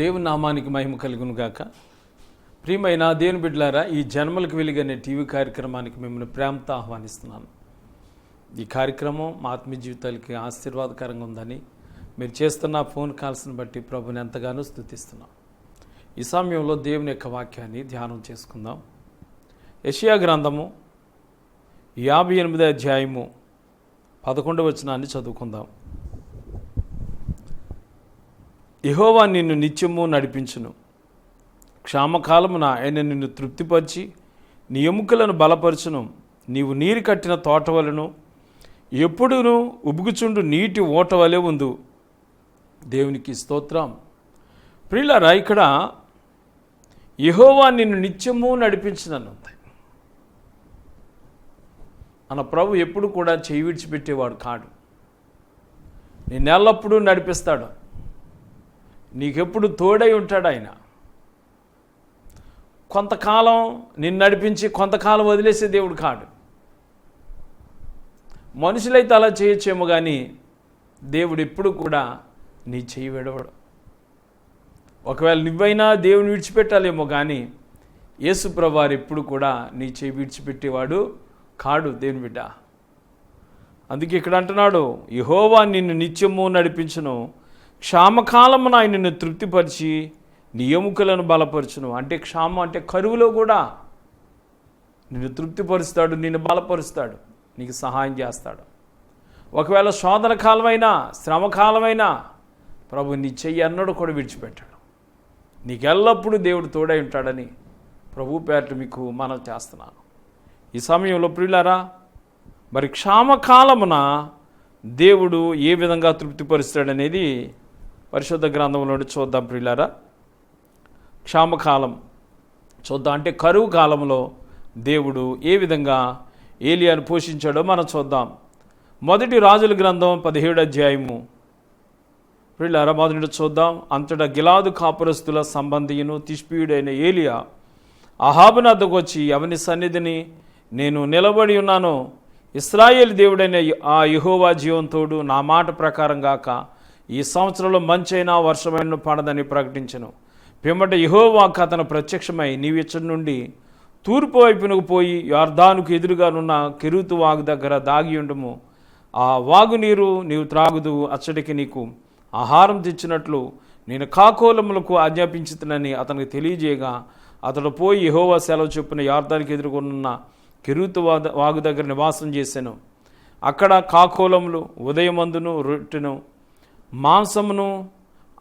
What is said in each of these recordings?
నామానికి మహిమ కలుగును గాక. ప్రియమైన దేవుని బిడ్డలారా ఈ జన్మలకు వెలుగనే టీవీ కార్యక్రమానికి మిమ్మల్ని ప్రేమతో ఆహ్వానిస్తున్నాను. ఈ కార్యక్రమం మా ఆత్మీయ జీవితాలకి ఆశీర్వాదకరంగా ఉందని మీరు చేస్తున్న ఫోన్ కాల్స్ని బట్టి ప్రభుని ఎంతగానో స్థుతిస్తున్నాం. ఈ సమయంలో దేవుని యొక్క వాక్యాన్ని ధ్యానం చేసుకుందాం. యషియా గ్రంథము యాభై ఎనిమిది అధ్యాయము పదకొండవ వచనాన్ని చదువుకుందాం. యెహోవా నిన్ను నిత్యము నడిపించును. క్షామకాలమున ఆయన నిన్ను తృప్తిపరిచి నీ ఎముకలను బలపరచును. నీవు నీరు కట్టిన తోట వలను ఎప్పుడును ఉబుగుచుండు నీటి ఓట వలె ఉందు దేవునికి స్తోత్రం. ప్రియులారా ఇక్కడ యహోవా నిన్ను నిత్యము నడిపించినను. మన ప్రభు ఎప్పుడు కూడా చేయి విడిచిపెట్టేవాడు కాడు. నేను ఎల్లప్పుడూ నడిపిస్తాడు. నీకెప్పుడు తోడై ఉంటాడు ఆయన. కొంతకాలం నిన్ను నడిపించి కొంతకాలం వదిలేసే దేవుడు కాడు. మనుషులైతే అలా చేయొచ్చేమో కానీ దేవుడు ఎప్పుడు కూడా నీ చేయి విడవడు. ఒకవేళ నువ్వైనా దేవుని విడిచిపెట్టాలేమో కానీ యేసుప్రభారు ఎప్పుడు కూడా నీ చేయి విడిచిపెట్టేవాడు కాడు దేవుని బిడ్డ. అందుకే ఇక్కడ అంటున్నాడు యహోవా నిన్ను నిత్యము నడిపించను క్షామకాలమున ఆయన నిన్ను తృప్తిపరిచి నీ ఎముకలను బలపరచును. అంటే క్షామం అంటే కరువులో కూడా నిన్ను తృప్తిపరుస్తాడు నిన్ను బలపరుస్తాడు నీకు సహాయం చేస్తాడు. ఒకవేళ శోధన కాలమైనా శ్రమ కాలమైనా ప్రభు నీ చెయ్యి అన్నడు కూడా విడిచిపెట్టాడు. నీకెల్లప్పుడూ దేవుడు తోడై ఉంటాడని ప్రభు పేరట మీకు మనం చేస్తున్నాను. ఈ సమయంలో ప్రియులారా మరి క్షామకాలమున దేవుడు ఏ విధంగా తృప్తిపరుస్తాడనేది పరిశుద్ధ గ్రంథంలోని నుండి చూద్దాం ప్రియులారా. క్షామకాలం. చూద్దాం అంటే కరువు కాలంలో దేవుడు ఏ విధంగా ఏలియాను పోషించాడో మనం చూద్దాం. మొదటి రాజుల గ్రంథం పదిహేడు అధ్యాయము. ప్రియులారా మొదటి చూద్దాం. అంతటా గిలాదు కాపురస్తుల సంబంధియును తిష్పీయుడైన ఏలియా అహాబునద్దకు వచ్చి అవని సన్నిధిని నేను నిలబడి ఉన్నాను ఇస్రాయేల్ దేవుడైన ఆ యహోవా జీవంతోడు నా మాట ప్రకారం గాక ఈ సంవత్సరంలో మంచైనా వర్షమైన పడదని ప్రకటించను. పిమ్మట యహోవాకు అతను ప్రత్యక్షమై నీవిచ్చడి నుండి తూర్పు వైపునకు పోయి యార్దానుకు ఎదురుగానున్న కెరూతు వాగు దగ్గర దాగి ఉండము. ఆ వాగు నీరు నీవు త్రాగుదు అచ్చడికి నీకు ఆహారం తెచ్చినట్లు నేను కాకోలములకు ఆజ్ఞాపించుతునని అతనికి తెలియజేయగా అతడు పోయి యహోవా సెలవు చొప్పున యార్దానికి ఎదుర్కొనున్న కెరూతు వాద- వాగు దగ్గర నివాసం చేశాను అక్కడ కాకోలములు ఉదయమందును రొట్టెను మాంసమును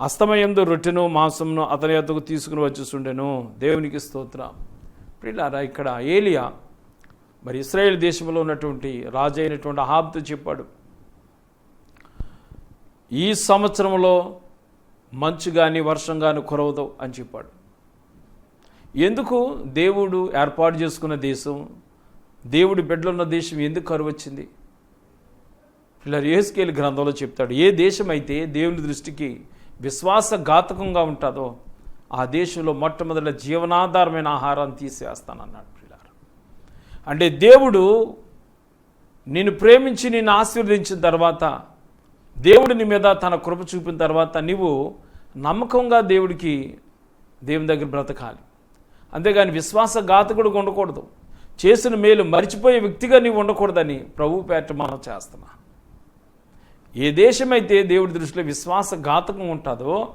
అస్తమయందు రొట్టెను మాంసమును అతని యొద్దకు తీసుకుని వచ్చేస్తుండెను దేవునికి స్తోత్ర. ప్రియులారా ఇక్కడ ఏలియా మరి ఇస్రాయేల్ దేశంలో ఉన్నటువంటి రాజు అయినటువంటి అహాబ్తో చెప్పాడు. ఈ సంవత్సరంలో మంచు కానీ వర్షం కానీ కురవదు అని చెప్పాడు. ఎందుకు? దేవుడు ఏర్పాటు చేసుకున్న దేశం దేవుడి బిడ్డలున్న దేశం ఎందుకు కరువు వచ్చింది? ఇలా ఏసుకేలి గ్రంథంలో చెప్తాడు ఏ దేశమైతే దేవుని దృష్టికి విశ్వాసఘాతకంగా ఉంటుందో ఆ దేశంలో మొట్టమొదటి జీవనాధారమైన ఆహారాన్ని తీసేస్తానన్నాడు పిల్లారు అంటే దేవుడు నేను ప్రేమించి నేను ఆశీర్వదించిన తర్వాత దేవుడిని మీద తన కృప చూపిన తర్వాత నీవు నమ్మకంగా దేవుడికి దేవుని దగ్గర బ్రతకాలి. అంతేగాని విశ్వాసఘాతకుడు ఉండకూడదు. చేసిన మేలు మరిచిపోయే వ్యక్తిగా నీవు ఉండకూడదని ప్రభు పేట మనం చేస్తున్నా. ఏ దేశమైతే దేవుడి దృష్టిలో విశ్వాసఘాతకం ఉంటుందో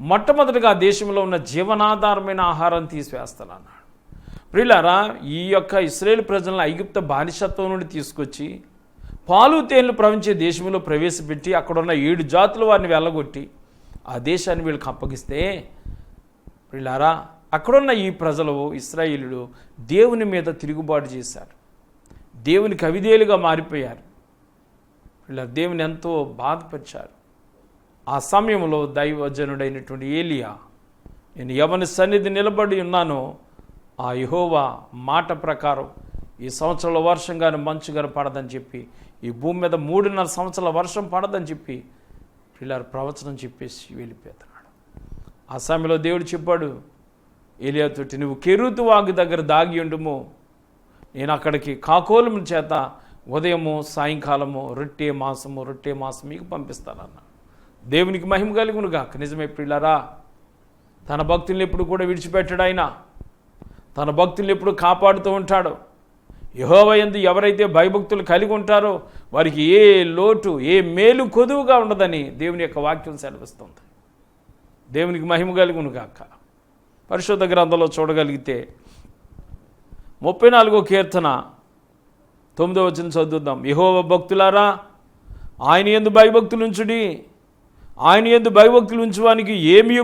మొట్టమొదటిగా దేశంలో ఉన్న జీవనాధారమైన ఆహారం తీసివేస్తానన్నాడు ప్రియులారా ఈ యొక్క ఇస్రాయేల్ ప్రజలను ఐగుప్త బానిసత్వం నుండి తీసుకొచ్చి పాలు తేనెలు ప్రవహించే దేశంలో ప్రవేశపెట్టి అక్కడ ఉన్న ఏడు జాతుల వారిని వెళ్ళగొట్టి ఆ దేశాన్ని వీళ్ళకి అప్పగిస్తే ప్రియులారా అక్కడున్న ఈ ప్రజలు ఇస్రాయిలు దేవుని మీద తిరుగుబాటు చేశారు. దేవునికి అవిధేయులుగా మారిపోయారు. వీళ్ళ దేవుని ఎంతో బాధపరిచారు. ఆ సమయంలో దైవజనుడైనటువంటి ఏలియా నేను ఎవరి సన్నిధి నిలబడి ఉన్నానో. ఆ యహోవా మాట ప్రకారం ఈ సంవత్సరంలో వర్షం కానీ మంచు కానీ పడదని చెప్పి ఈ భూమి మీద మూడున్నర సంవత్సరాల వర్షం పడదని చెప్పి పిల్లలు ప్రవచనం చెప్పేసి వెళ్ళిపోతున్నాడు. ఆ సమయంలో దేవుడు చెప్పాడు ఏలియాతోటి నువ్వు కెరూతు వాగు దగ్గర దాగి ఉండుము. నేను అక్కడికి కాకోలం చేత ఉదయము సాయంకాలము రొట్టె మాసము రొట్టె మాసం మీకు పంపిస్తానన్న. దేవునికి మహిమ కలుగును గాక. నిజమే పిల్లరా తన భక్తుల్ని ఎప్పుడు కూడా విడిచిపెట్టడు ఆయన. తన భక్తుల్ని ఎప్పుడు కాపాడుతూ ఉంటాడు. యహోవ ఎందు ఎవరైతే భయభక్తులు కలిగి ఉంటారో వారికి ఏ లోటు ఏ మేలు కొదువుగా ఉండదని దేవుని యొక్క వాక్యం సెలవిస్తుంది. దేవునికి మహిమ కలుగును గాక. పరిశుద్ధ గ్రంథంలో చూడగలిగితే ముప్పై నాలుగో కీర్తన తొమ్మిదో వచ్చిన చదువుదాం. యహోవ భక్తులారా ఆయన ఎందు భయభక్తులు ఉంచుడి. ఆయన ఎందు భయభక్తులు ఉంచువానికి ఏమీ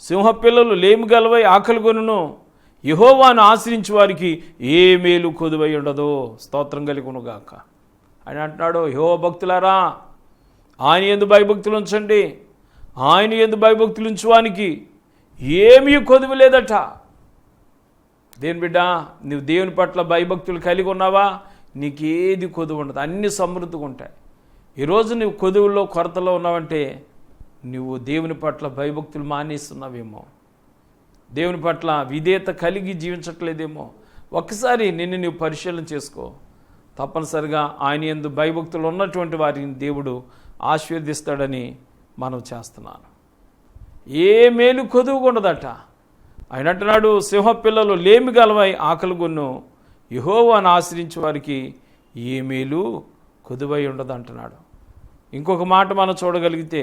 సింహ పిల్లలు లేమి గలవై ఆకలి కొనును. యహోవాను ఆశ్రయించు వారికి ఏ మేలు కొదువై ఉండదు స్తోత్రం కలిగునుగాక ఆయన అంటున్నాడు యహోవ భక్తులారా ఆయన ఎందు భయభక్తులు ఉంచండి. ఆయన ఎందు భయభక్తులు ఉంచువానికి ఏమీ కొదువు లేదట దేని బిడ్డ? నువ్వు దేవుని పట్ల భయభక్తులు కలిగి ఉన్నావా? నీకేది కొదువు ఉండదు. అన్ని సమృద్ధిగా ఉంటాయి. ఈరోజు నువ్వు కొదువుల్లో కొరతలో ఉన్నావంటే నువ్వు దేవుని పట్ల భయభక్తులు మానేస్తున్నావేమో. దేవుని పట్ల విధేయత కలిగి జీవించట్లేదేమో. ఒక్కసారి నిన్ను నీవు పరిశీలన చేసుకో. తప్పనిసరిగా ఆయన ఎందు భయభక్తులు ఉన్నటువంటి వారిని దేవుడు ఆశీర్దిస్తాడని మనం చేస్తున్నాను. ఏ మేలు కొదువుకుండదట ఆయన అంటున్నాడు సింహపిల్లలు లేమి గలవై ఆకలిగొన్ను యహోవాను ఆశ్రయించే వారికి ఏ మేలు కొదువై ఉండదు అంటున్నాడు ఇంకొక మాట మనం చూడగలిగితే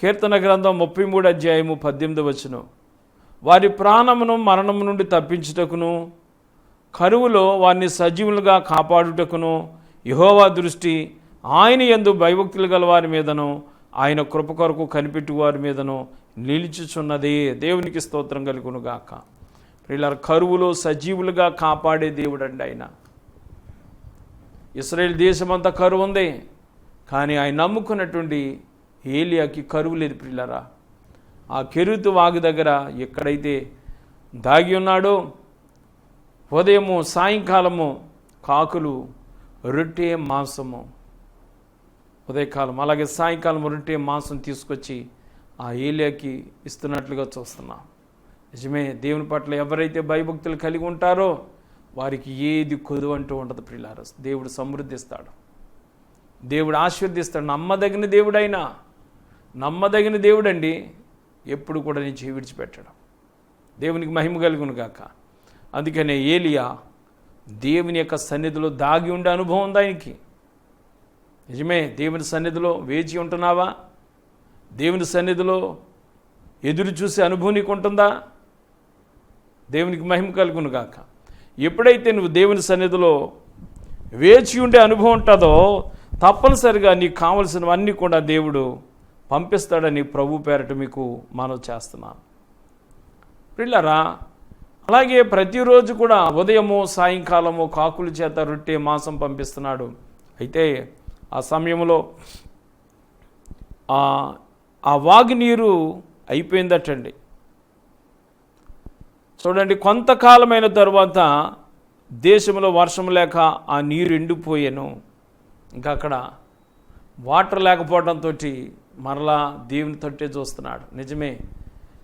కీర్తన గ్రంథం ముప్పై మూడు అధ్యాయము పద్దెనిమిది వచ్చును వారి ప్రాణమును మరణము నుండి తప్పించుటకును కరువులో వారిని సజీవులుగా కాపాడుటకును యహోవా దృష్టి ఆయన ఎందు భయభక్తులు గల వారి మీదను ఆయన కృప కొరకు కనిపెట్టు వారి మీదను నిలిచుచున్నదే. దేవునికి స్తోత్రం కలుగునుగాక. వీళ్ళ కరువులో సజీవులుగా కాపాడే దేవుడండి ఆయన. ఇస్రాయేల్ దేశమంతా కరువు ఉంది కానీ ఆయన నమ్ముకున్నటువంటి ఏలియాకి కరువు లేదు పిల్లరా ఆ కెరుతు వాగు దగ్గర ఎక్కడైతే దాగి ఉన్నాడో ఉదయము సాయంకాలము కాకులు రొట్టె మాంసము. ఉదయకాలం అలాగే సాయంకాలం రొట్టె మాంసం తీసుకొచ్చి ఆ ఏలియాకి ఇస్తున్నట్లుగా చూస్తున్నాం. నిజమే దేవుని పట్ల ఎవరైతే భయభక్తులు కలిగి ఉంటారో వారికి ఏది కొదు అంటూ ఉండదు ప్రిలారస్. దేవుడు సమృద్ధిస్తాడు. దేవుడు ఆశీర్దిస్తాడు నమ్మదగిన దేవుడైనా నమ్మదగిన దేవుడండి ఎప్పుడు కూడా నేను చేయి విడిచిపెట్టడం. దేవునికి మహిమ కలుగును గాక. అందుకనే ఏలియా దేవుని యొక్క సన్నిధిలో దాగి ఉండే అనుభవం ఉంది ఆయనకి? నిజమే దేవుని సన్నిధిలో వేచి ఉంటున్నావా? దేవుని సన్నిధిలో ఎదురు చూసే అనుభవం నీకు ఉంటుందా? దేవునికి మహిమ కలుగును గాక. ఎప్పుడైతే నువ్వు దేవుని సన్నిధిలో వేచి ఉండే అనుభవం ఉంటుందో తప్పనిసరిగా నీకు కావలసినవన్నీ కూడా దేవుడు పంపిస్తాడని ప్రభు పేరట మీకు మనం చేస్తున్నాను. పిల్లరా అలాగే ప్రతిరోజు కూడా ఉదయము సాయంకాలము కాకుల చేత రొట్టె మాంసం పంపిస్తున్నాడు. అయితే ఆ సమయంలో ఆ- ఆ వాగు నీరు అయిపోయిందటండి. చూడండి కొంతకాలమైన తర్వాత దేశంలో వర్షం లేక ఆ నీరు ఎండిపోయాను. ఇంకా అక్కడ వాటర్ లేకపోవడంతో మరలా దేవుని తట్టే చూస్తున్నాడు. నిజమే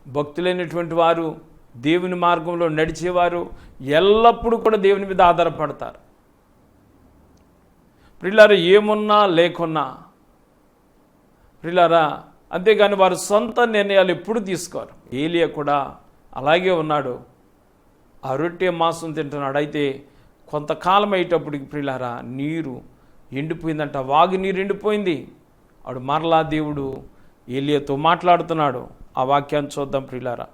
భక్తులైనటువంటి వారు దేవుని మార్గంలో నడిచేవారు ఎల్లప్పుడూ కూడా దేవుని మీద ఆధారపడతారు. ప్రిల్లారా ఏమున్నా లేకున్నా పిల్లారా అంతేగాని వారు సొంత నిర్ణయాలు ఎప్పుడు తీసుకోరు. ఏలియా కూడా అలాగే ఉన్నాడు. ఆ రొట్టె మాంసం తింటున్నాడు. అయితే కొంతకాలం అయ్యేటప్పటికి ప్రిలారా నీరు ఎండిపోయిందంట. వాగు నీరు ఎండిపోయింది. ఆడు మరలా దేవుడు ఏలియాతో మాట్లాడుతున్నాడు. ఆ వాక్యాన్ని చూద్దాం ప్రిలారా.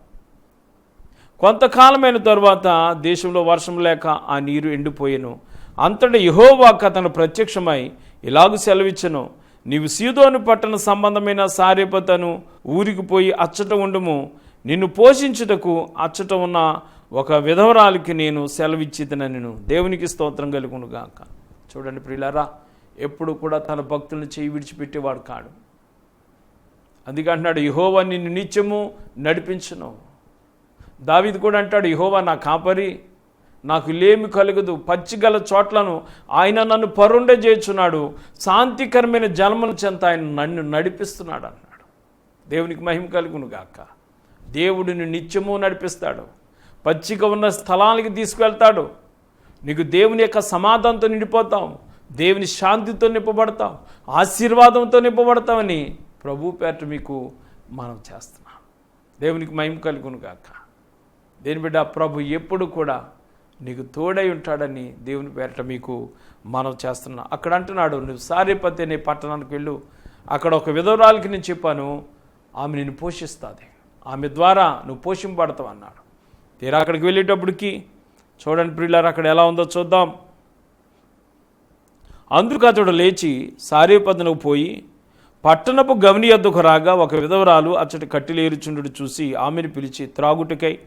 కొంతకాలమైన తర్వాత దేశంలో వర్షం లేక ఆ నీరు ఎండిపోయాను. అంతటా యహోవాక్ అతను ప్రత్యక్షమై ఇలాగ సెలవిచ్చను? నీవు సీదోను పట్టణ సంబంధమైన సారేపతను ఊరికి పోయి అచ్చట ఉండుము. నిన్ను పోషించుటకు అచ్చట ఉన్న ఒక విధవరాలికి నేను సెలవిచ్చితనను దేవునికి స్తోత్రం కలుగునుగాక చూడండి ప్రియులారా ఎప్పుడు కూడా తన భక్తులను చేయి విడిచిపెట్టేవాడు కాడు. అందుకే అంటున్నాడు యహోవా నిన్ను నిత్యము నడిపించను. దావిది కూడా అంటాడు యహోవా నా కాపరి. నాకు లేమి కలగదు పచ్చిగల చోట్లను ఆయన నన్ను పరుండే చేయుచున్నాడు శాంతికరమైన జన్మల చెంత ఆయన నన్ను నడిపిస్తున్నాడు అన్నాడు. దేవునికి మహిమ కలుగును గాక. దేవుడిని నిత్యము నడిపిస్తాడు. పచ్చిక ఉన్న స్థలానికి తీసుకువెళ్తాడు. నీకు దేవుని యొక్క సమాధానంతో నిండిపోతాం. దేవుని శాంతితో నింపబడతాం. ఆశీర్వాదంతో నింపబడతామని ప్రభు పేట మీకు మనం చేస్తున్నాం. దేవునికి మహిమ కలుగును గాక. దేని బిడ్డ ప్రభు ఎప్పుడు కూడా నీకు తోడై ఉంటాడని దేవుని పేరట మీకు మనం చేస్తున్నా. అక్కడ అంటున్నాడు నువ్వు సారీపతి అనే పట్టణానికి వెళ్ళు. అక్కడ ఒక విధవరాలకి నేను చెప్పాను ఆమె నిన్ను పోషిస్తుంది. ఆమె ద్వారా నువ్వు పోషింపడతావు అన్నాడు. తీరా అక్కడికి వెళ్ళేటప్పటికి చూడండి ప్రియులారు అక్కడ ఎలా ఉందో చూద్దాం. అందుకు అతడు లేచి సారేపదనకు పోయి పట్టణపు గవని యొద్దకు రాగా ఒక విధవరాలు అచ్చటి కట్టిలేరుచుండు చూసి ఆమెను పిలిచి త్రాగుటకై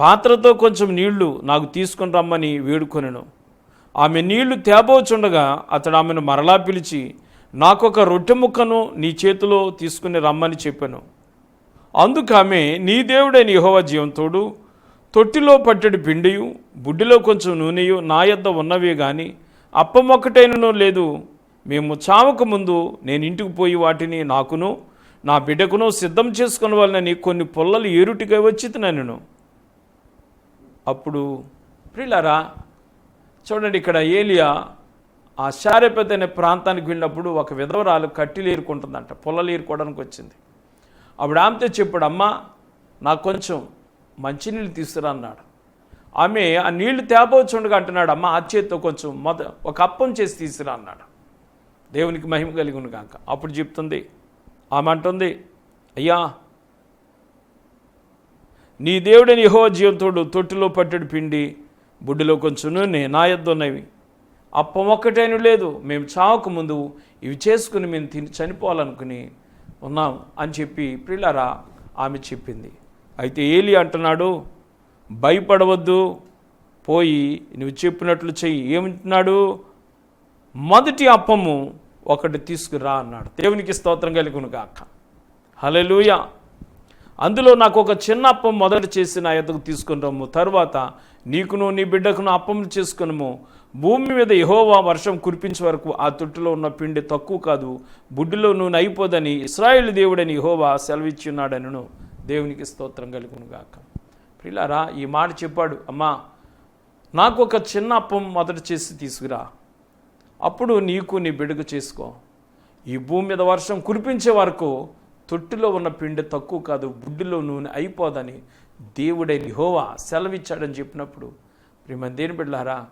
పాత్రతో కొంచెం నీళ్ళు నాకు తీసుకొని రమ్మని వేడుకొనెను. ఆమె నీళ్ళు తేబోచుండగా అతడు ఆమెను మరలా పిలిచి నాకొక రొట్టె ముక్కను నీ చేతిలో తీసుకుని రమ్మని చెప్పాను. అందుకు ఆమె నీ దేవుడైన యహోవ జీవంతోడు తొట్టిలో పట్టెడు పిండియు బుడ్డిలో కొంచెం నూనెయు నా యొద్ద ఉన్నవే గాని అప్పమొక్కటైనను లేదు. మేము చావక ముందు నేను ఇంటికి పోయి వాటిని నాకును నా బిడ్డకును సిద్ధం చేసుకుని వాళ్ళని కొన్ని పొల్లలు ఏరుటిగా వచ్చి నేను అప్పుడు ప్రిలరా చూడండి ఇక్కడ ఏలియా ఆ శారేపతి అనే ప్రాంతానికి వెళ్ళినప్పుడు ఒక విధవరాలు కట్టిలు ఏరుకుంటుందంట ఏరుకోవడానికి వచ్చింది. అప్పుడు ఆమెతో చెప్పాడు అమ్మ నాకు కొంచెం మంచినీళ్ళు తీసుకురా అన్నాడు. ఆమె ఆ నీళ్ళు తేపవచ్చుండగా అంటున్నాడు అమ్మ ఆ చేత్తో కొంచెం మొద ఒక అప్పం చేసి తీసుకురా అన్నాడు. దేవునికి మహిమ కలిగిన కాక అప్పుడు చెప్తుంది ఆమె అంటుంది అయ్యా నీ దేవుడని యహో జీవంతోడు తొట్టిలో పట్టెడు పిండి బుడ్డిలో కొంచెం నూనె నా యొద్ద అప్పం ఒక్కటైన లేదు మేము చావకు ముందు ఇవి చేసుకుని మేము తిని చనిపోవాలనుకుని ఉన్నాం అని చెప్పి ప్రిలారా ఆమె చెప్పింది. అయితే ఏలి అంటున్నాడు భయపడవద్దు పోయి నువ్వు చెప్పినట్లు చెయ్యి. ఏమంటున్నాడు మొదటి అప్పము ఒకటి తీసుకురా అన్నాడు. దేవునికి స్తోత్రం కలుగును కాక హలో అందులో నాకు ఒక చిన్న అప్పం మొదట చేసి నా ఎద్దకు తీసుకుని తర్వాత నీకును నీ బిడ్డకును అప్పం చేసుకునము. భూమి మీద యహోవా వర్షం కురిపించే వరకు ఆ తొట్టులో ఉన్న పిండి తక్కువ కాదు బుడ్డిలో నూనె అయిపోదని ఇస్రాయేల్ దేవుడని యహోవా సెలవిచ్చున్నాడనను. దేవునికి స్తోత్రం కలుగును గాక. ప్రిలారా ఈ మాట చెప్పాడు అమ్మా నాకు ఒక చిన్న అప్పం మొదట చేసి తీసుకురా. అప్పుడు నీకు నీ బిడ్డకు చేసుకో. ఈ భూమి మీద వర్షం కురిపించే వరకు తొట్టిలో ఉన్న పిండి తక్కువ కాదు బుడ్డిలో నూనె అయిపోదని దేవుడైన లిహోవా సెలవిచ్చాడని చెప్పినప్పుడు ప్రేమ దేని బిడ్డలారా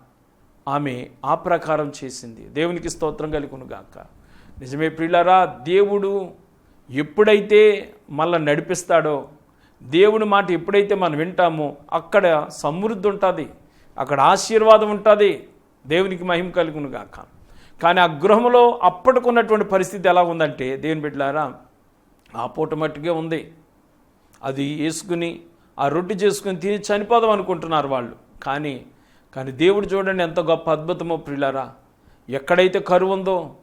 ఆమె ఆ ప్రకారం చేసింది. దేవునికి స్తోత్రం కలుగునుగాక. నిజమే ప్రియులారా దేవుడు ఎప్పుడైతే మళ్ళా నడిపిస్తాడో దేవుని మాట ఎప్పుడైతే మనం వింటామో అక్కడ సమృద్ధి ఉంటుంది అక్కడ ఆశీర్వాదం ఉంటుంది దేవునికి మహిమ కలుగునుగాక. కానీ ఆ గృహంలో అప్పటికున్నటువంటి పరిస్థితి ఎలా ఉందంటే దేవుని బిడ్డలారా ఆ పూట మట్టుకే ఉంది. అది వేసుకుని ఆ రొట్టె చేసుకుని తిని చనిపోదాం అనుకుంటున్నారు వాళ్ళు. కానీ కానీ దేవుడు చూడండి ఎంత గొప్ప అద్భుతమో ప్రిలారా ఎక్కడైతే కరువు ఉందో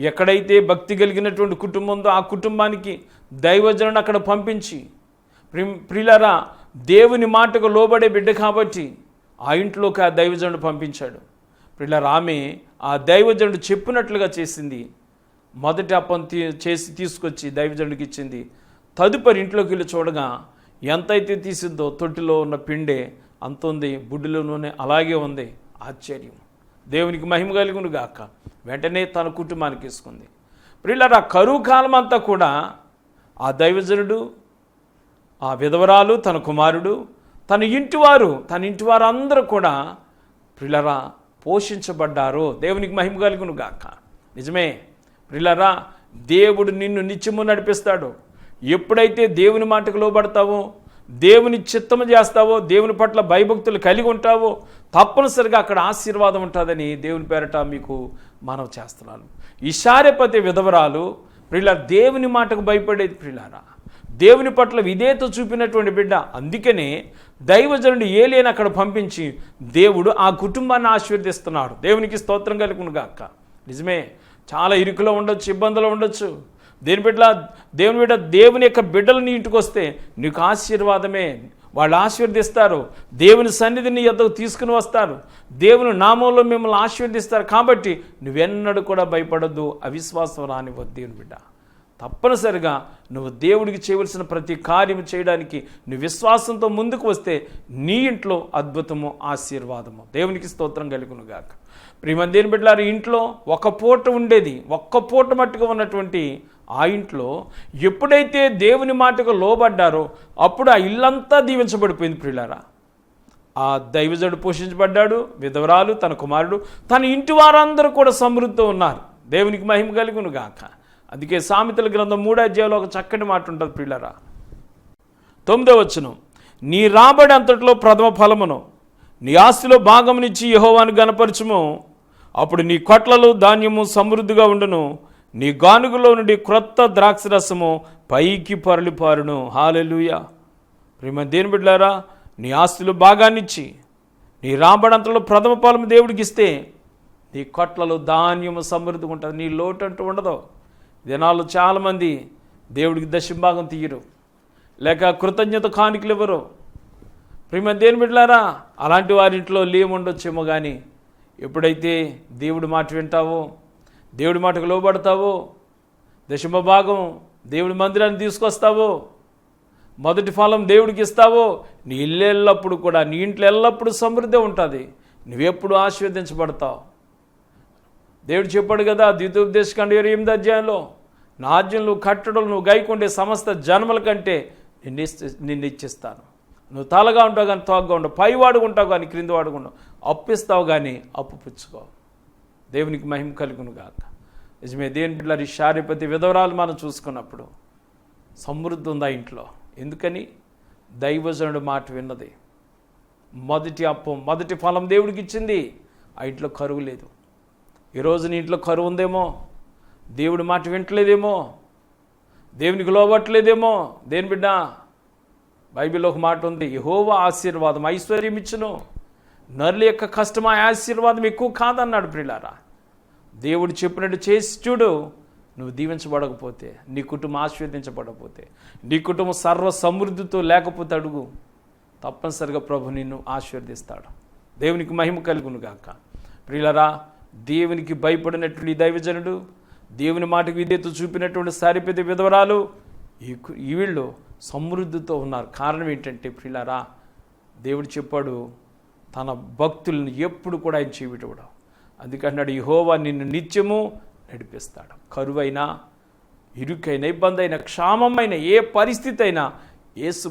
ఎక్కడైతే భక్తి కలిగినటువంటి కుటుంబం ఉందో ఆ కుటుంబానికి దైవజనుడు అక్కడ పంపించి ప్రిలారా దేవుని మాటకు లోబడే బిడ్డ కాబట్టి ఆ ఇంట్లోకి ఆ దైవజనుడు పంపించాడు. ప్రిలారా ఆమె ఆ దైవజనుడు చెప్పినట్లుగా చేసింది. మొదటి అప్పం తీ చేసి తీసుకొచ్చి దైవజనుడికి ఇచ్చింది. తదుపరి ఇంట్లోకి వెళ్ళి చూడగా ఎంతైతే తీసిందో తొట్టిలో ఉన్న పిండే అంత ఉంది బుడ్డిలో నూనె అలాగే ఉంది. ఆశ్చర్యం. దేవునికి మహిమ కలుగును గాక. వెంటనే తన కుటుంబానికి వేసుకుంది ప్రిల్లరా కరువు కాలం అంతా కూడా ఆ దైవజనుడు ఆ విధవరాలు తన కుమారుడు తన ఇంటివారు తన ఇంటివారు అందరూ కూడా ప్రిలరా పోషించబడ్డారు. దేవునికి మహిమ కలుగును గాక. నిజమే. ప్రిలరా దేవుడు నిన్ను నిత్యము నడిపిస్తాడు. ఎప్పుడైతే దేవుని మాటకు లోబడతావో దేవుని చిత్తము చేస్తావో దేవుని పట్ల భయభక్తులు కలిగి ఉంటావో తప్పనిసరిగా అక్కడ ఆశీర్వాదం ఉంటుందని దేవుని పేరట మీకు మనవి చేస్తున్నాను. ఈ విధవరాలు ప్రియుల దేవుని మాటకు భయపడేది ప్రిలారా. దేవుని పట్ల విధేయత చూపినటువంటి బిడ్డ. అందుకనే దైవజనుడు ఏలేని అక్కడ పంపించి దేవుడు ఆ కుటుంబాన్ని ఆశీర్వదిస్తున్నాడు. దేవునికి స్తోత్రం కలుగునుగాక నిజమే చాలా ఇరుకులో ఉండొచ్చు ఇబ్బందులు ఉండొచ్చు. దేని బిడ్డ దేవుని బిడ్డ దేవుని యొక్క బిడ్డలు నీ ఇంటికి వస్తే నీకు ఆశీర్వాదమే. వాళ్ళు ఆశీర్వదిస్తారు. దేవుని సన్నిధిని ఎద్దకు తీసుకుని వస్తారు. దేవుని నామంలో మిమ్మల్ని ఆశీర్వదిస్తారు. కాబట్టి నువ్వెన్నడూ కూడా భయపడద్దు అవిశ్వాసం రానివ్వద్దు దేవుని బిడ్డ. తప్పనిసరిగా నువ్వు దేవుడికి చేయవలసిన ప్రతి కార్యం చేయడానికి నువ్వు విశ్వాసంతో ముందుకు వస్తే నీ ఇంట్లో అద్భుతము ఆశీర్వాదము. దేవునికి స్తోత్రం కలుగును గాక ప్రియమందేని బిడ్డలారు ఇంట్లో ఒక పూట ఉండేది ఒక్క పూట మట్టుగా ఉన్నటువంటి ఆ ఇంట్లో ఎప్పుడైతే దేవుని మాటకు లోబడ్డారో అప్పుడు ఆ ఇల్లంతా దీవించబడిపోయింది ప్రియులారా. ఆ దైవజుడు పోషించబడ్డాడు విధవరాలు తన కుమారుడు తన ఇంటి వారందరూ కూడా సమృద్ధితో ఉన్నారు. దేవునికి మహిమ కలుగును గాక అందుకే సామెతల గ్రంథం మూడో అధ్యాయంలో ఒక చక్కటి మాట ఉంటుంది పిల్లరా తొమ్మిదో వచ్చును నీ రాబడి అంతట్లో ప్రథమ ఫలమును నీ ఆస్తిలో భాగమునిచ్చి యహోవాను గనపరచుము అప్పుడు నీ కొట్లలో ధాన్యము సమృద్ధిగా ఉండును. నీ గానుగులో నుండి క్రొత్త ద్రాక్షరసము పైకి పరలిపారును. హాలెలుయ ప్రేమ దేని బిడ్డారా నీ ఆస్తులు భాగాన్నిచ్చి నీ రాబడంతలో ప్రథమ ఫలము దేవుడికి ఇస్తే నీ కొట్లలో ధాన్యము సమృద్ధిగా ఉంటుంది. నీ లోటు అంటూ ఉండదు. దినాల్లో చాలామంది దేవుడికి దశంభాగం తీయరు. లేక కృతజ్ఞత కానుకలు ఇవ్వరు ప్రేమ దేని బిడ్డలారా అలాంటి వారింట్లో లేముండొచ్చేమో కానీ ఎప్పుడైతే దేవుడి మాట వింటావో దేవుడి మాటకు లోబడతావో దశమ భాగం దేవుడి మందిరాన్ని తీసుకొస్తావో మొదటి ఫలం దేవుడికి ఇస్తావో నీ ఇల్లు ఎల్లప్పుడు కూడా నీ ఇంట్లో ఎల్లప్పుడు సమృద్ధి ఉంటుంది. నువ్వెప్పుడు ఆశీర్వదించబడతావు. దేవుడు చెప్పాడు కదా ద్వితోపదేశకాండ ఇరవై ఎనిమిది అధ్యాయంలో నా ఆజ్ఞలు కట్టడలు నువ్వు గైకుండే సమస్త జన్మల కంటే నిన్ను నిన్ను ఇచ్చిస్తాను. నువ్వు తలగా ఉంటావు కానీ తోగ్గా ఉండవు పైవాడు ఉంటావు కానీ క్రింద వాడుకుంటావు అప్పిస్తావు కానీ అప్పు పుచ్చుకో. దేవునికి మహిమ కలుగును గాక. నిజమే దేని బిడ్డల శారీపతి విధవరాలు మనం చూసుకున్నప్పుడు సమృద్ధి ఉందా ఇంట్లో? ఎందుకని? దైవజనుడు మాట విన్నది. మొదటి అప్పం మొదటి ఫలం దేవుడికి ఇచ్చింది. ఆ ఇంట్లో కరువు లేదు. ఈరోజు నీ ఇంట్లో కరువు ఉందేమో? దేవుడి మాట వింటలేదేమో? దేవునికి లోబట్టలేదేమో? దేని బిడ్డ? బైబిల్లో ఒక మాట ఉంది యహోవ ఆశీర్వాదం ఐశ్వర్యం ఇచ్చును. నరుల యొక్క కష్టం ఆశీర్వాదం ఎక్కువ కాదన్నాడు ప్రిలారా దేవుడు చెప్పినట్టు చేసి చూడు నువ్వు దీవించబడకపోతే నీ కుటుంబం ఆశీర్వదించబడకపోతే నీ కుటుంబం సర్వ సమృద్ధితో లేకపోతే అడుగు. తప్పనిసరిగా ప్రభు నిన్ను ఆశీర్వదిస్తాడు. దేవునికి మహిమ కలుగును గాక. ప్రియులరా దేవునికి భయపడినట్లు ఈ దైవజనుడు దేవుని మాటకు విధేత చూపినటువంటి సారిపెద్ద విధవరాలు ఈ వీళ్ళు సమృద్ధితో ఉన్నారు. కారణం ఏంటంటే ప్రిలారా దేవుడు చెప్పాడు తన భక్తులను ఎప్పుడు కూడా ఆయన చేవిటవడం అందుకంటున్నాడు యహోవా నిన్ను నిత్యము నడిపిస్తాడు. కరువైనా ఇరుకైన ఇబ్బంది అయిన క్షామమైన ఏ పరిస్థితి అయినా యేసు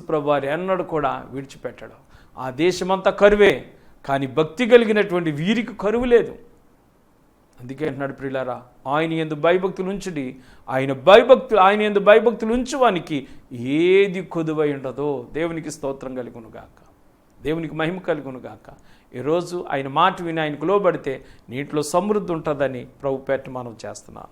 అన్నడు కూడా విడిచిపెట్టడు. ఆ దేశమంతా కరువే కానీ భక్తి కలిగినటువంటి వీరికి కరువు లేదు. అందుకే అంటున్నాడు ప్రియులారా ఆయన ఎందు భయభక్తులు ఉంచుడి. ఆయన భయభక్తులు ఆయన ఎందు భయభక్తులు ఉంచువానికి ఏది కొదువై ఉండదో దేవునికి స్తోత్రం కలుగునుగాక. దేవునికి మహిమ కలుగునుగాక. ఈరోజు ఆయన మాట విని ఆయనకు లోబడితే నీటిలో సమృద్ధి ఉంటుందని ప్రభు పేట మనం చేస్తున్నాం.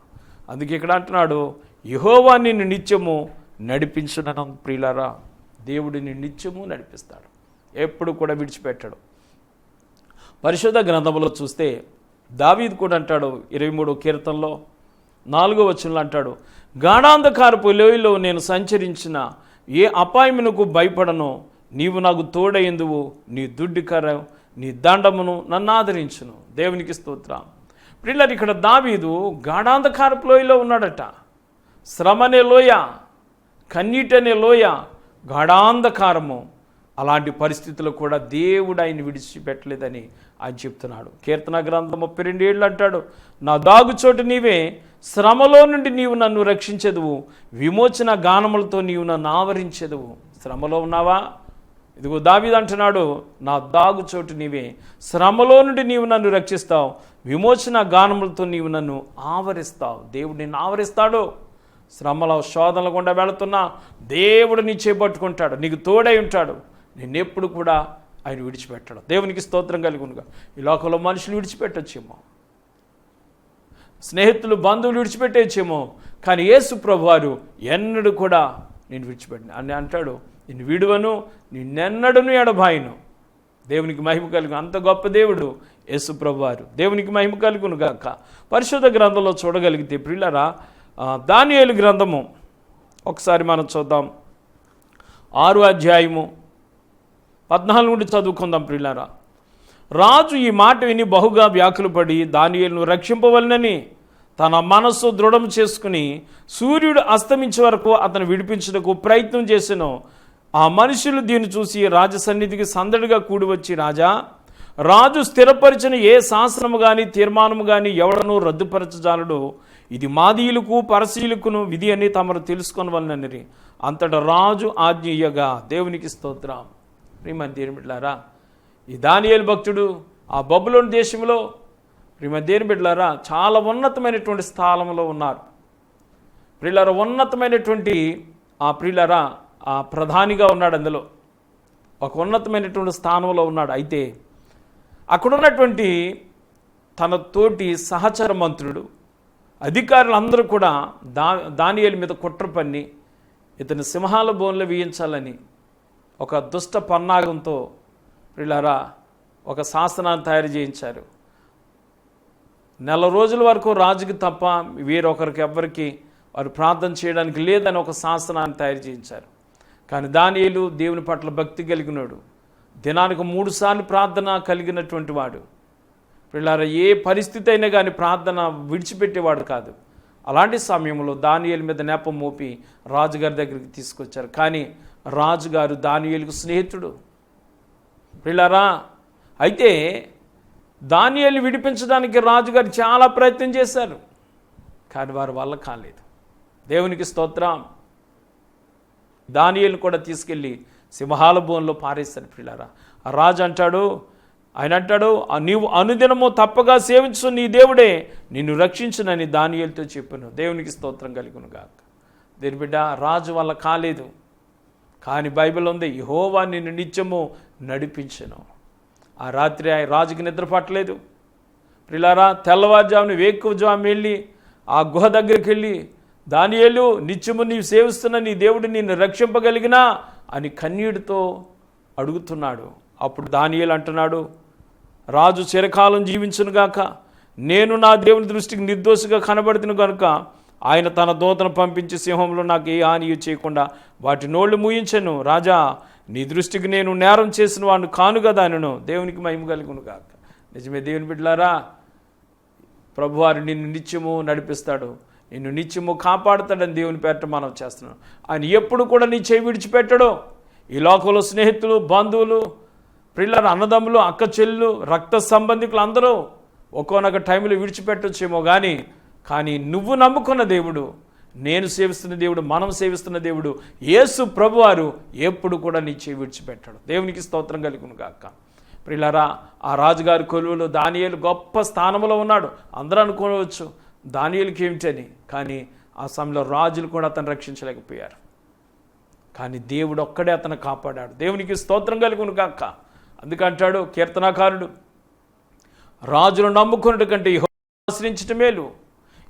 అందుకే ఇక్కడ అంటున్నాడు యహోవా నిన్ను నిత్యము నడిపించునడం ప్రియులారా దేవుడిని నిత్యము నడిపిస్తాడు. ఎప్పుడు కూడా విడిచిపెట్టడు. పరిశుద్ధ గ్రంథంలో చూస్తే దావీద్ కూడా అంటాడు ఇరవై మూడో కీర్తనలో నాలుగో వచనంలో అంటాడు గాఢాంధకారపు లోయలో నేను సంచరించిన ఏ అపాయమునకు భయపడను. నీవు నాకు తోడైందువు నీ దుడ్డికర నీ దండమును నన్ను ఆదరించును. దేవునికి స్తోత్రం. పిల్లలు ఇక్కడ దావీదు గాఢాంధకారపు లోయలో ఉన్నాడట. శ్రమనే లోయ కన్నీటనే లోయ గాఢాంధకారము. అలాంటి పరిస్థితుల్లో కూడా దేవుడు ఆయన విడిచిపెట్టలేదని ఆయన చెప్తున్నాడు. కీర్తన గ్రంథం ముప్పై రెండు ఏళ్ళు అంటాడు నా దాగుచోటు నీవే శ్రమలో నుండి నీవు నన్ను రక్షించదువు విమోచన గానములతో నీవు నన్ను ఆవరించదువు. శ్రమలో ఉన్నావా? ఇదిగో దావిది అంటున్నాడు నా దాగుచోటు నీవే శ్రమలో నుండి నీవు నన్ను రక్షిస్తావు విమోచన గానములతో నీవు నన్ను ఆవరిస్తావు. దేవుడు నిన్ను ఆవరిస్తాడు. శ్రమల శోధనల గుండా వెళుతున్నా దేవుడు నీ చేపట్టుకుంటాడు నీకు తోడై ఉంటాడు. నిన్నెప్పుడు కూడా ఆయన విడిచిపెట్టాడు. దేవునికి స్తోత్రం కలిగి ఉండగా ఈ లోకంలో మనుషులు విడిచిపెట్టొచ్చేమో. స్నేహితులు బంధువులు విడిచిపెట్టేచ్చేమో. కానీ యేసు ప్రభువారు ఎన్నడూ కూడా నేను విడిచిపెట్టిన అని అంటాడు నేను విడువను నిన్నెన్నడను ఎడబాయిను. దేవునికి మహిమ కలుగు అంత గొప్ప దేవుడు యేసు ప్రభువారు. దేవునికి మహిమ కలుగును గాక. పరిశుద్ధ గ్రంథంలో చూడగలిగితే ప్రిల్లరా దానియేలు గ్రంథము. ఒకసారి మనం చూద్దాం. ఆరు అధ్యాయము. పద్నాలుగు నుండి చదువుకుందాం ప్రియులారా. రాజు ఈ మాట విని బహుగా వ్యాకులపడి దానియలను రక్షింపవలనని తన మనస్సు దృఢం చేసుకుని సూర్యుడు అస్తమించే వరకు అతను విడిపించుటకు ప్రయత్నం చేసిన. ఆ మనుషులు దీన్ని చూసి రాజ సన్నిధికి సందడిగా కూడి వచ్చి రాజా రాజు స్థిరపరిచిన ఏ శాసనము కానీ తీర్మానము కానీ ఎవడనూ రద్దుపరచజాలడు. ఇది మాదీయులకు పరశీలకును విధి అని తమరు తెలుసుకొనవలనని అంతటా రాజు ఆజ్ఞయ్యగా దేవునికి స్తోత్రం. ప్రియమని దేని ఈ దానియేలు భక్తుడు ఆ బబులోని దేశంలో ప్రియమని దేని చాలా ఉన్నతమైనటువంటి స్థానంలో ఉన్నారు. ప్రియులారా ఉన్నతమైనటువంటి ఆ ప్రియులారా ఆ ప్రధానిగా ఉన్నాడు అందులో. ఒక ఉన్నతమైనటువంటి స్థానంలో ఉన్నాడు. అయితే అక్కడ ఉన్నటువంటి తన తోటి సహచర మంత్రుడు అధికారులందరూ కూడా దా దానియేలు మీద కుట్ర పన్ని ఇతని సింహాల బోన్లు వేయించాలని ఒక దుష్ట పన్నాగంతో వీళ్ళారా ఒక శాసనాన్ని తయారు చేయించారు. నెల రోజుల వరకు రాజుకి తప్ప వేరొకరికి ఎవ్వరికి వారు ప్రార్థన చేయడానికి లేదని ఒక శాసనాన్ని తయారు చేయించారు. కానీ దానియులు దేవుని పట్ల భక్తి కలిగినాడు దినానికి మూడుసార్లు ప్రార్థన కలిగినటువంటి వాడు. వీళ్ళారా ఏ పరిస్థితి అయినా కానీ ప్రార్థన విడిచిపెట్టేవాడు కాదు. అలాంటి సమయంలో దానియల మీద నేపం మోపి రాజుగారి దగ్గరికి తీసుకొచ్చారు. కానీ రాజుగారు దానియలకు స్నేహితుడు. పిల్లరా అయితే దానియలు విడిపించడానికి రాజుగారు చాలా ప్రయత్నం చేశారు కానీ వారి వల్ల కాలేదు. దేవునికి స్తోత్రం. దానియేలు కూడా తీసుకెళ్ళి సింహాల భూమిలో పారేస్తాను పిల్లరా రాజు అంటాడు ఆయన అంటాడు నీవు అనుదినము తప్పగా సేవించు నీ దేవుడే నిన్ను రక్షించునని దానియలతో చెప్పాను. దేవునికి స్తోత్రం కలుగును గాక దేని బిడ్డ రాజు వల్ల కాలేదు. కానీ బైబిల్ ఉంది యహోవా నిన్ను నిత్యము నడిపించను. ఆ రాత్రి ఆయన రాజుకి నిద్రపట్టలేదు ప్రిలారా తెల్లవారుజామున వేకువజాము వెళ్ళి ఆ గుహ దగ్గరికి వెళ్ళి దానియేలు నిత్యము నీవు సేవిస్తున్న నీ దేవుడు నిన్ను రక్షింపగలిగినా? అని కన్నీటితో అడుగుతున్నాడు. అప్పుడు దానియేలు అంటున్నాడు రాజు చిరకాలం జీవించునుగాక నేను నా దేవుని దృష్టికి నిర్దోషిగా కనబడుతును కనుక ఆయన తన దూతను పంపించి సింహంలో నాకు ఏ హాని చేయకుండా వాటి నోళ్ళు మూయించను. రాజా నీ దృష్టికి నేను నేరం చేసిన వాడిని కాను కదా అనను దేవునికి మహిమ కలుగును కాక నిజమే దేవుని బిడ్డలారా ప్రభువారు నిన్ను నిత్యము నడిపిస్తాడు. నిన్ను నిత్యము కాపాడుతాడని దేవుని పేరట మనం చేస్తున్నాం. ఆయన ఎప్పుడు కూడా నీ చేయి విడిచిపెట్టడు. ఈ లోకంలో స్నేహితులు బంధువులు పిల్లలు అన్నదమ్ములు అక్క చెల్లు రక్త సంబంధికులు అందరూ ఒక్కొనొక టైంలో విడిచిపెట్టొచ్చేమో కానీ కానీ నువ్వు నమ్ముకున్న దేవుడు నేను సేవిస్తున్న దేవుడు మనం సేవిస్తున్న దేవుడు యేసు ప్రభువారు ఎప్పుడు కూడా నీ చేయి విడిచిపెట్టాడు. దేవునికి స్తోత్రం కలుగును గాక. ప్రిలారా ఆ రాజుగారి కొలువులో దానియలు గొప్ప స్థానంలో ఉన్నాడు. అందరూ అనుకోవచ్చు దానియలకి ఏమిటని కానీ ఆ సమయంలో రాజులు కూడా అతను రక్షించలేకపోయారు. కానీ దేవుడు ఒక్కడే అతను కాపాడాడు. దేవునికి స్తోత్రం కలుగును కాక అందుకంటాడు కీర్తనాకారుడు రాజును నమ్ముకున్నట్టు కంటే యెహోవాను ఆశ్రయించటం మేలు.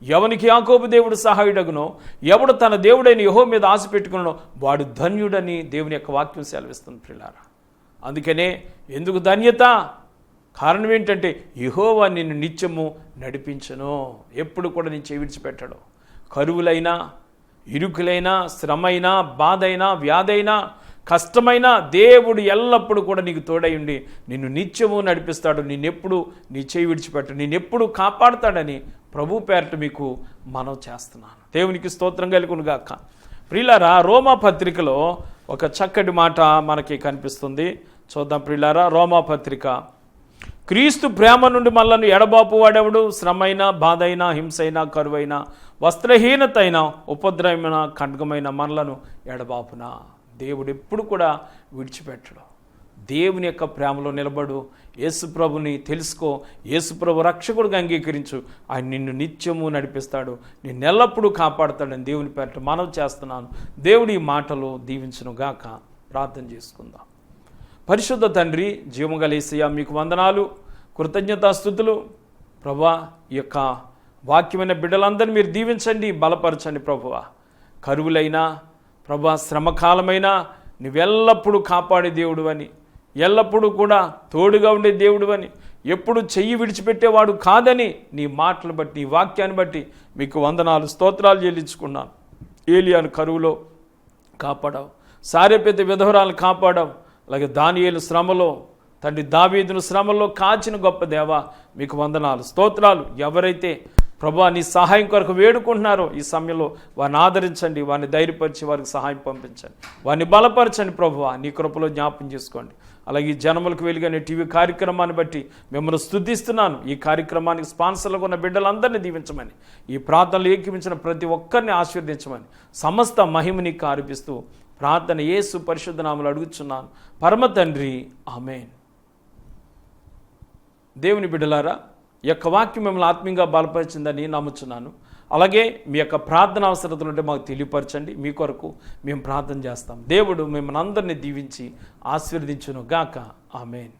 ఎవనికి యాకోబు దేవుడు సహాయుడగునో ఎవడు తన దేవుడైన యహో మీద ఆశ పెట్టుకున్నాడో వాడు ధన్యుడని దేవుని యొక్క వాక్యం సెలవిస్తుంది ప్రిలారా అందుకనే ఎందుకు ధన్యత? కారణం ఏంటంటే యహోవా నిన్ను నిత్యము నడిపించను. ఎప్పుడు కూడా నేను విడిచిపెట్టడు. కరువులైనా ఇరుకులైనా శ్రమైనా బాధైనా వ్యాధైనా కష్టమైన దేవుడు ఎల్లప్పుడూ కూడా నీకు తోడై నిన్ను నిత్యము నడిపిస్తాడు. నిన్నెప్పుడు నీ చేయి విడిచిపెట్టు. నిన్నెప్పుడు కాపాడుతాడని ప్రభు పేరట మీకు మనం చేస్తున్నాను. దేవునికి స్తోత్రం కలుగును గాక. ప్రిలారా రోమా పత్రికలో ఒక చక్కటి మాట మనకి కనిపిస్తుంది. చూద్దాం ప్రిలారా రోమా పత్రిక. క్రీస్తు ప్రేమ నుండి మనల్ని ఎడబాపు వాడెవడు? శ్రమైన బాధైన హింసైన కరువైన వస్త్రహీనతైన ఉపద్రవమైన ఖడ్గమైన మనలను ఎడబాపున? దేవుడు ఎప్పుడు కూడా విడిచిపెట్టడు. దేవుని యొక్క ప్రేమలో నిలబడు. యేసుప్రభుని తెలుసుకో. యేసుప్రభు రక్షకుడిగా అంగీకరించు. ఆయన నిన్ను నిత్యము నడిపిస్తాడు. నిన్ను ఎల్లప్పుడూ కాపాడుతాడని దేవుని పేరట మనం చేస్తున్నాను. దేవుడి మాటలు దీవించును గాక. ప్రార్థన చేసుకుందాం. పరిశుద్ధ తండ్రి జీవగలేసయ్య మీకు వందనాలు. కృతజ్ఞతాస్థుతులు ప్రభా ఈ యొక్క వాక్యమైన బిడ్డలందరినీ మీరు దీవించండి బలపరచండి ప్రభువ. కరువులైనా ప్రభా శ్రమకాలమైనా నువ్వెల్లప్పుడూ కాపాడే దేవుడు అని ఎల్లప్పుడూ కూడా తోడుగా ఉండే దేవుడు అని ఎప్పుడు చెయ్యి విడిచిపెట్టేవాడు కాదని నీ మాటలు బట్టి నీ వాక్యాన్ని బట్టి మీకు వందనాలు స్తోత్రాలు చెల్లించుకున్నాను. ఏలియాను కరువులో కాపాడావు. సారేపేత విధవరాలు కాపాడావు. అలాగే దానియేలు శ్రమలో తండ్రి దావీదును శ్రమలో కాచిన గొప్ప దేవ మీకు వందనాలు స్తోత్రాలు. ఎవరైతే ప్రభా నీ సహాయం కొరకు వేడుకుంటున్నారో. ఈ సమయంలో వారిని ఆదరించండి వారిని ధైర్యపరిచి వారికి సహాయం పంపించండి. వారిని బలపరచండి ప్రభువా నీ కృపలో జ్ఞాపం చేసుకోండి. అలాగే ఈ జనములకు వెలుగనే టీవీ కార్యక్రమాన్ని బట్టి మిమ్మల్ని స్థుతిస్తున్నాను ఈ కార్యక్రమానికి స్పాన్సర్లుగా ఉన్న బిడ్డలందరినీ దీవించమని ఈ ప్రార్థనలు ఏకీపించిన ప్రతి ఒక్కరిని ఆశీర్వదించమని సమస్త మహిమని కారిపిస్తూ ప్రార్థన యేసు పరిశుద్ధ నామలు అడుగుచున్నాను. పరమ తండ్రి ఆమెన్. దేవుని బిడ్డలారా ఈ యొక్క వాక్యం మిమ్మల్ని ఆత్మీయంగా బలపరిచిందని నమ్ముచున్నాను. అలాగే మీ యొక్క ప్రార్థన అవసరతలు ఉంటే మాకు తెలియపరచండి. మీ కొరకు మేము ప్రార్థన చేస్తాం. దేవుడు మిమ్మల్ని అందరినీ దీవించి ఆశీర్వదించును గాక ఆమెన్.